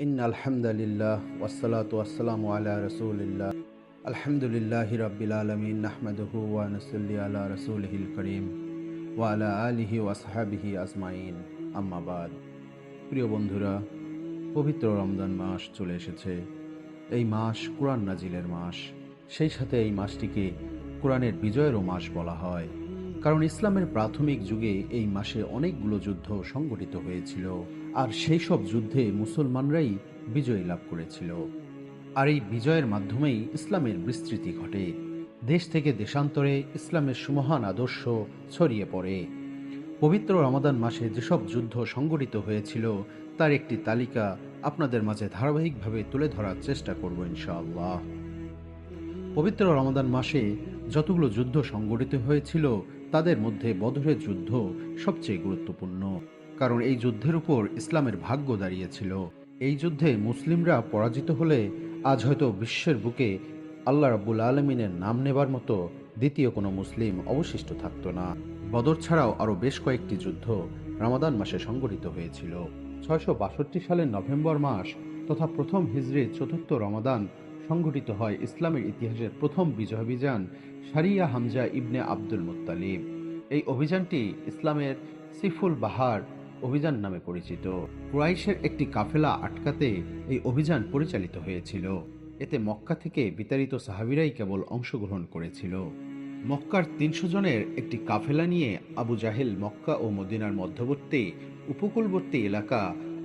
In আলহামদুলিল্লাহ ওয়াসালাত ওয়াসালামু আলা রসুলিল্লাহ। আলহামদুলিল্লাহ রব্বিল আলমিন, নাহমাদুহু ওয়া নসল্লি আলা রসুলহিল করিম, ওয়া আলা আলিহি ওয়াসাহাবিহি আজমাইন। আম্মাবাদ প্রিয় বন্ধুরা, পবিত্র রমজান মাস চলে এসেছে। এই মাস কোরআন নাজিলের মাস। সেই সাথে এই মাসটিকে কোরআনের বিজয়েরও মাস বলা হয়। কারণ ইসলামের প্রাথমিক যুগে এই মাসে অনেকগুলো যুদ্ধ সংগঠিত হয়েছিল, আর সেই সব যুদ্ধে মুসলমানরাই বিজয় লাভ করেছিল। আর এই বিজয়ের মাধ্যমেই ইসলামের বিস্তৃতি ঘটে। দেশ থেকে দেশান্তরে ইসলামের সুমহান আদর্শ ছড়িয়ে পড়ে। পবিত্র রমাদান মাসে যেসব যুদ্ধ সংগঠিত হয়েছিল, তার একটি তালিকা আপনাদের মাঝে ধারাবাহিকভাবে তুলে ধরার চেষ্টা করব ইনশাআল্লাহ। পবিত্র রমাদান মাসে যতগুলো যুদ্ধ সংগঠিত হয়েছিল, তাদের মধ্যে বদরের যুদ্ধ সবচেয়ে গুরুত্বপূর্ণ। কারণ এই যুদ্ধের উপর ইসলামের ভাগ্য দাঁড়িয়েছিল। এই যুদ্ধে মুসলিমরা পরাজিত হলে আজ হয়তো বিশ্বের বুকে আল্লাহ রাব্বুল আলমিনের নাম নেবার মতো দ্বিতীয় কোনো মুসলিম অবশিষ্ট থাকতো না। বদর ছাড়াও আরও বেশ কয়েকটি যুদ্ধ রমাদান মাসে সংগঠিত হয়েছিল। ছয়শো বাষট্টি সালের নভেম্বর মাস তথা প্রথম হিজরির চতুর্থ রমাদান সংঘটিত হয় ইসলামের ইতিহাসের প্রথম বিজয়াভিযান সারিয়া হামজা ইবনে আব্দুল মুত্তালিব। এই অভিযানটি ইসলামের সিফুল বাহার অভিযান নামে পরিচিত। কুরাইশের একটি কাফেলা আটকাতে এই অভিযান পরিচালিত হয়েছিল। এতে মক্কা থেকে বিতাড়িত সাহাবিরাই কেবল অংশগ্রহণ করেছিল। মক্কার তিনশো জনের একটি কাফেলা নিয়ে আবু জাহেল মক্কা ও মদিনার মধ্যবর্তী, উপকূলবর্তী এলাকা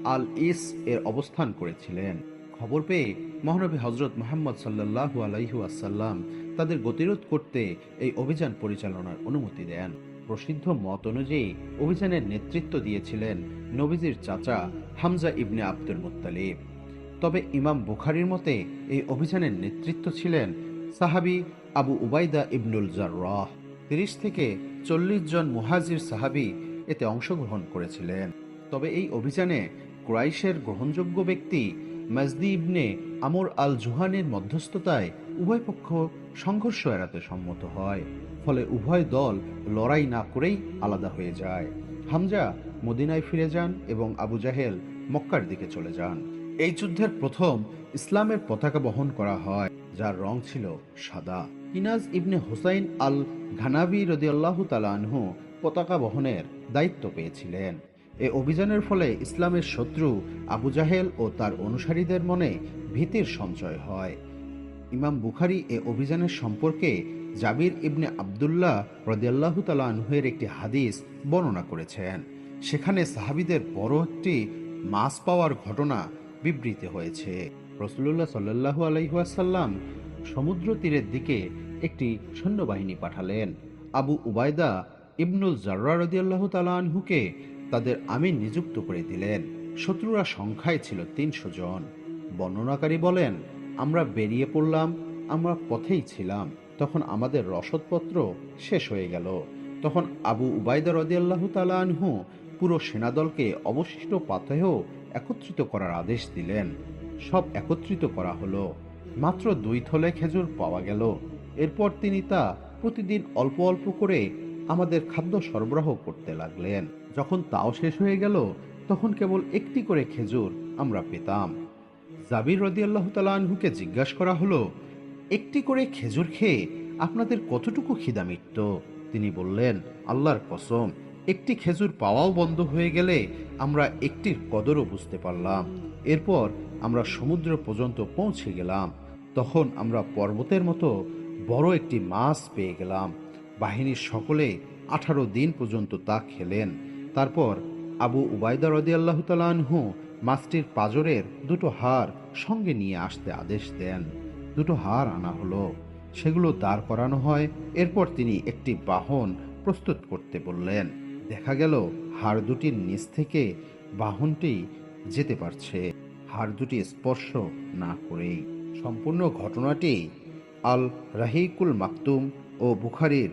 আল ইস এর অবস্থান করেছিলেন। খবর পেয়ে মহানবী হজরত মোহাম্মদ সাল্লাহু আলাইহু আসাল্লাম তাদের গতিরোধ করতে এই অভিযান পরিচালনার অনুমতি দেন। প্রসিদ্ধ মত অনুযায়ী অভিযানের নেতৃত্ব দিয়েছিলেন নবীজির চাচা হামজা ইবনে আব্দুল মুত্তালিব। তবে ইমাম বুখারির মতে এই অভিযানের নেতৃত্ব ছিলেন সাহাবি আবু উবাইদা ইবনুল জার্রাহ। তিরিশ থেকে চল্লিশ জন মুহাজির সাহাবি এতে অংশগ্রহণ করেছিলেন। তবে এই অভিযানে ক্রাইশের গ্রহণযোগ্য ব্যক্তি মাজদি ইবনে আমর আল জুহানের মধ্যস্থতায় উভয় পক্ষ সংঘর্ষ এড়াতে সম্মত হয়, ফলে উভয় দল লড়াই না করেই আলাদা হয়ে যায়। হামজা মদিনায় ফিরে যান এবং আবু জাহেল মক্কার দিকে চলে যান। এই যুদ্ধের প্রথম ইসলামের পতাকা বহন করা হয়, যার রং ছিল সাদা। ইনাজ ইবনে হুসাইন আল ঘানাবি রদিয়াল্লাহু তালানহু পতাকা বহনের দায়িত্ব পেয়েছিলেন। এ অভিযানের ফলে ইসলামের শত্রু আবু জাহেল ও তার অনুসারীদের মনে ভীতির সঞ্চয় হয়। ইমাম বুখারি এ অভিযানের সম্পর্কে জাবির ইবনে আবদুল্লাহ রদিয়াল্লাহু তালানহের একটি হাদিস বর্ণনা করেছেন। সেখানে সাহাবিদের বড় একটি মাছ পাওয়ার ঘটনা বিবৃত হয়েছে। রসুল্লাহ সাল্লাহু আলাইহাসাল্লাম সমুদ্র তীরের দিকে একটি সৈন্যবাহিনী পাঠালেন। আবু উবায়দা ইবনুল জার্রা রদিয়াল্লাহ তালানহুকে তাদের আমির নিযুক্ত করে দিলেন। শত্রুরা সংখ্যায় ছিল তিনশো জন। বর্ণনাকারী বলেন, আমরা বেরিয়ে পড়লাম, আমরা পথেই ছিলাম। তখন আমাদের রসদপত্র শেষ হয়ে গেল। তখন আবু উবায়দা রদিয়াল্লাহ তালানহু পুরো সেনাদলকে অবশিষ্ট পাথেহ একত্রিত করার আদেশ দিলেন। সব একত্রিত করা হলো। মাত্র দুই থলে খেজুর পাওয়া গেল। এরপর তিনি তা প্রতিদিন অল্প অল্প করে আমাদের খাদ্য সরবরাহ করতে লাগলেন। যখন তাও শেষ হয়ে গেল, তখন কেবল একটি করে খেজুর আমরা পেতাম। জাবির রদিয়াল্লাহ তালাহুকে জিজ্ঞাসা করা হলো, একটি করে খেজুর খেয়ে আপনাদের কতটুকু খিদা মিটত? তিনি বললেন, আল্লাহর কসম, একটি খেজুর পাওয়াও বন্ধ হয়ে গেলে আমরা একটির কদরও বুঝতে পারলাম। এরপর আমরা সমুদ্র পর্যন্ত পৌঁছে গেলাম। তখন আমরা পর্বতের মতো বড় একটি মাছ পেয়ে গেলাম। বাহিনীর সকলে আঠারো দিন পর্যন্ত তা খেলেন। তারপর আবু উবায়দা রদি আল্লাহ তালানহু মাছটির পাজরের দুটো হার সঙ্গে নিয়ে আসতে আদেশ দেন। দুটো হার আনা হলো। সেগুলো দাঁড় করানো হয়। এরপর তিনি একটি বাহন প্রস্তুত করতে বললেন। দেখা গেল হাড় দুটির নিচ থেকে বাহনটি যেতে পারছে। হাড় দুটি স্পর্শ না করেই। সম্পূর্ণ ঘটনাটি আল রাহিকুল মাকতুম ও বুখারির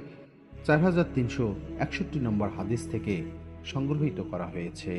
চার হাজার তিনশো একষট্টি নম্বর হাদিস থেকে সংগ্রহীত করা হয়েছে।